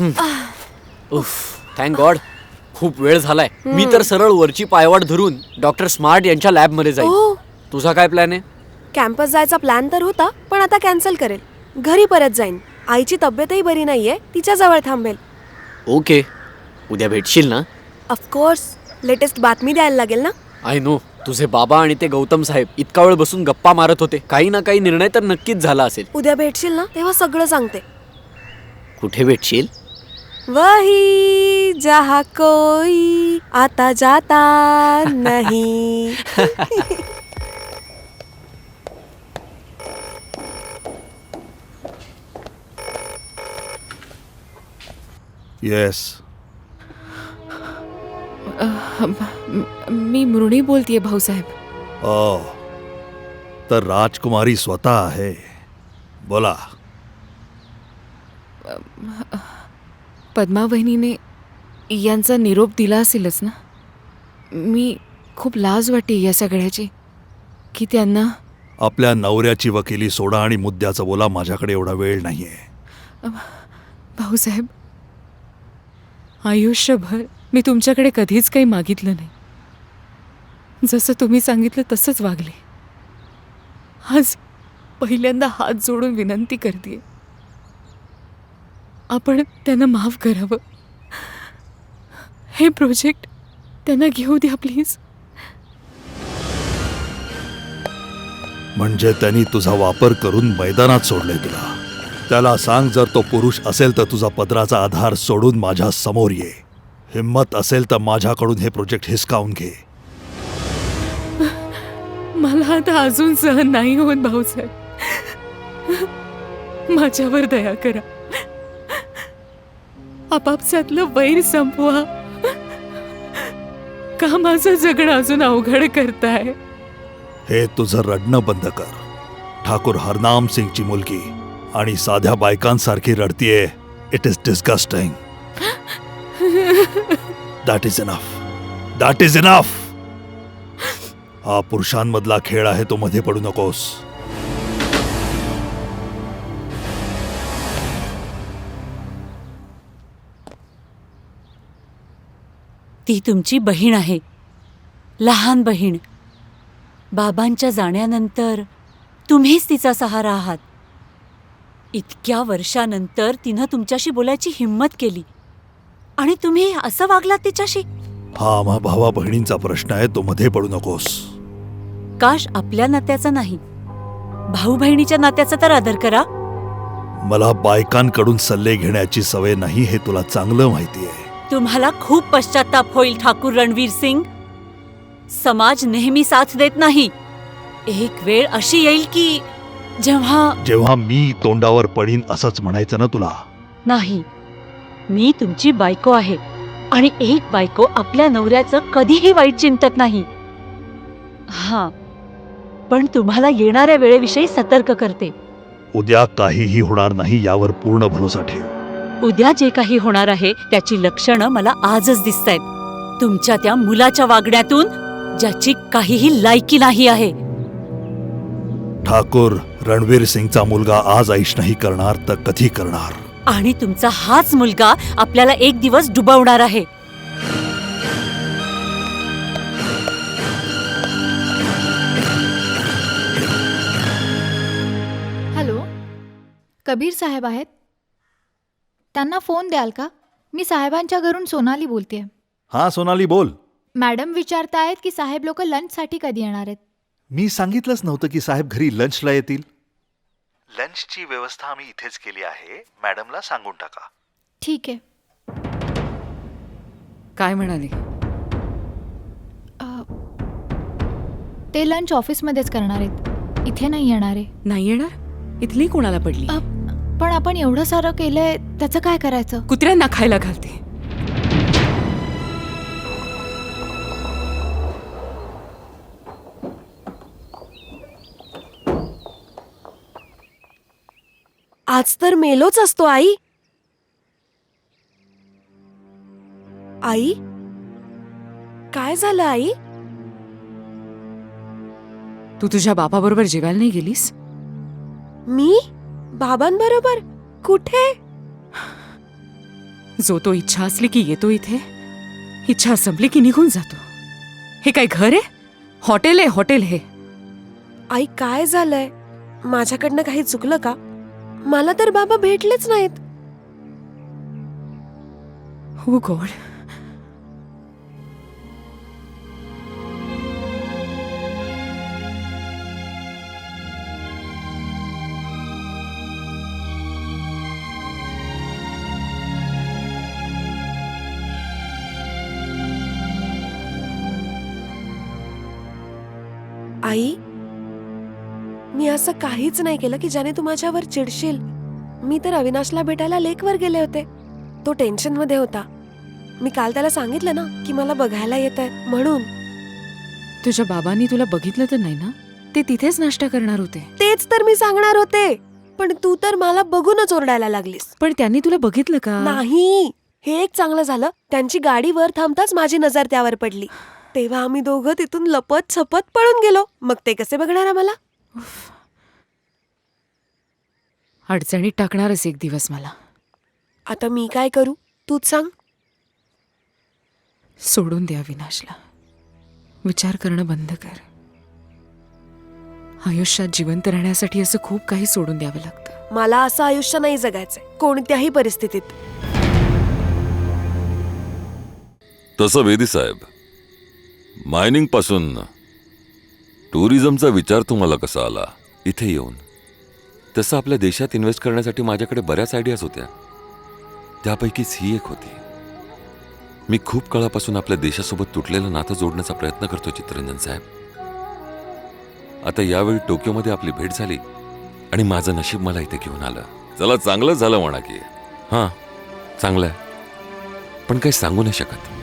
उफ thank God खूप वेळ झालाय. मी तर सरळ वरची पायवाट धरून डॉक्टर स्मार्ट यांच्या लॅबमध्ये जाईल ओ. तुझा काय प्लॅन आहे? कॅम्पस जायचा प्लॅन तर होता पण आता कॅन्सल करेल. घरी परत जाईन. आईची तब्येतही बरी नाहीये तिच्या जवळ थांबेल. ओके. उद्या भेटशील ना? ऑफकोर्स लेटेस्ट बातमी द्यायला लागेल ना? आय नो तुझे बाबा आणि ते गौतम साहेब इतका वेळ बसून गप्पा मारत होते. काही ना काही निर्णय तर नक्कीच झाला असेल. उद्या भेटशील ना तेव्हा सगळं सांगते. कुठे भेटशील? वही जहा कोई आता जाता नहीं। येस मी मृणी बोलतीये भाऊसाहेब ओ तर राजकुमारी स्वतः आहे. बोला. पद्मा वहिनीने यांचा निरोप दिला असेलच ना? मी खूप लाज वाटते या सगळ्याची की त्यांना आपल्या नवऱ्याची वकिली सोडा आणि मुद्द्याचं बोला माझ्याकडे एवढा वेळ नाहीये. भाऊसाहेब आयुष्यभर मी तुमच्याकडे कधीच काही मागितलं नाही. जसं तुम्ही सांगितलं तसंच वागले. आज पहिल्यांदा हात जोडून विनंती करते आपण त्यांना माफ करावं. हे प्रोजेक्ट त्यांना घेऊ द्या प्लीज. म्हणजे त्यांनी तुझा वापर करून मैदानात सोडले तुला. त्याला सांग जर तो पुरुष असेल तर तुझा पदराचा आधार सोडून माझ्यासमोर ये. हिम्मत असेल तर माझ्याकडून हे प्रोजेक्ट हिसकावून घे. मला आता अजून सहन नाही होत भाऊसाहेब. माझ्यावर दया करा. आपापसातलं वैर संपवा. का माझं जगणं अजून अवघड करताय? हे तुझं रडणं बंद कर. ठाकूर हरनाम सिंगची मुलगी आणि साध्या बायकांसारखी रडतीये. It is disgusting that is enough that is enough हा पुरुषांमधला खेळ आहे तो मध्ये पडू नकोस. ती तुमची बहीण आहे. लहान बहीण. बाबांच्या जाण्यानंतर तुम्हीच तिचा सहारा आहात. इतक्या वर्षानंतर तिनं तुमच्याशी बोलायची हिंमत केली. आणि तुम्ही असं वागलात तिच्याशी? हा आम्हा भावा बहिणींचा प्रश्न आहे तो मध्ये पडू नकोस. काश आपल्या नात्याचा नाही. भाऊ बहिणीच्या नात्याचा तर आदर करा. मला बायकांकडून सल्ले घेण्याची सवय नाही हे तुला चांगलं माहिती आहे. तुम्हाला खूप पश्चाताप होईल ठाकूर रणवीर सिंग. समाज नेहमी साथ देत नाही. एक वेळ अशी येईल की जेव्हा जेव्हा मी तोंडावर पडीन असंच म्हणायचं ना तुला? नाही. मी तुमची बायको आहे आणि एक बायको आपल्या नवऱ्याचं कधीही वाईट चिंतत नाही. हा. पण तुम्हाला येणाऱ्या वेळेविषयी सतर्क करते. उद्या काहीही होणार नाही यावर पूर्ण भरोसा ठेव. उद्या जे काही होणार आहे त्याची लक्षणं मला आजच दिसत आहेत तुमच्या त्या मुलाच्या वागण्यातून ज्याची काहीही लायकी नाही आहे. ठाकूर रणवीर सिंगचा मुलगा आज ऐश नाही करणार तर कधी करणार? आणि तुमचा हाच मुलगा आपल्याला एक दिवस डुबवणार आहे. हॅलो कबीर साहेब आहेत? त्यांना फोन द्याल का? मी साहेबांच्या घरून सोनाली बोलते हा सोनाली बोल. मॅडम विचारतायत की साहेब लोक लंचसाठी कधी येणार आहेत? मी सांगितलंच नव्हतं की साहेब घरी लंचला येतील. लंचची व्यवस्था आम्ही इथेच केली आहे. मॅडमला सांगून टाका. ठीक आहे. काय म्हणाले? अ, ते लंच ऑफिसमध्येच करणार आहेत. इथे नाही येणार आहे. नाही येणार? इथली कोणाला पडली? अ, पण आपण एवढं सारं केलंय त्याचं काय करायचं? कुत्र्यांना खायला घालते. आज तर मेलोच असतो आई. आई? काय झालं आई? तू तुझ्या बाबाबरोबर जेवायला नाही गेलीस? मी? बाबांबरोबर? कुठे? जो तो इच्छा असली की येतो इथे इच्छा संपली की निघून जातो. हे काय घर आहे? हॉटेल आहे हॉटेल हे. आई काय झालंय? माझ्याकडनं काही चुकलं का? मला तर बाबा भेटलेच नाहीत. हो गॉड. आई मी असं काहीच नाही केलं की ज्याने तू माझ्यावर चिडशील. मी तर अविनाशला भेटायला लेकवर गेले होते. तो टेन्शनमध्ये होता. मी काल त्याला सांगितलं ना की मला बघायला येत आहे म्हणून. तुझ्या बाबांनी तुला बघितलं तर नाही ना? ते तिथेच नाश्ता करणार होते. तेच तर मी सांगणार होते. पण तू तर मला बघूनच ओरडायला लागलीस. पण त्यांनी तुला बघितलं का? नाही. हे एक चांगलं झालं. त्यांची गाडी वर थांबताच माझी नजर त्यावर पडली. तेव्हा आम्ही दोघं तिथून लपत छपत पळून गेलो. मग ते कसे बघणार आम्हाला? अडचणीत टाकणारच एक दिवस मला. आता मी काय करू? तूच सांग. सोडून द्या विनाशला. विचार करणं बंद कर. आयुष्यात जिवंत राहण्यासाठी असं खूप काही सोडून द्यावं लागतं. मला असं आयुष्य नाही जगायचंय. कोणत्याही परिस्थितीत. तसं वेदी साहेब मायनिंगपासून टुरिझमचा विचार तुम्हाला कसा आला? इथे येऊन. तसं आपल्या देशात इन्व्हेस्ट करण्यासाठी माझ्याकडे बऱ्याच आयडियाज होत्या. त्यापैकीच ही एक होती. मी खूप काळापासून आपल्या देशासोबत तुटलेलं नातं जोडण्याचा प्रयत्न करतो चित्रंजन साहेब. आता यावेळी टोकियोमध्ये आपली भेट झाली आणि माझं नशीब मला इथे घेऊन आलं. चला चांगलं झालं म्हणा की. हां चांगलं आहे पण काही सांगू नाही शकत.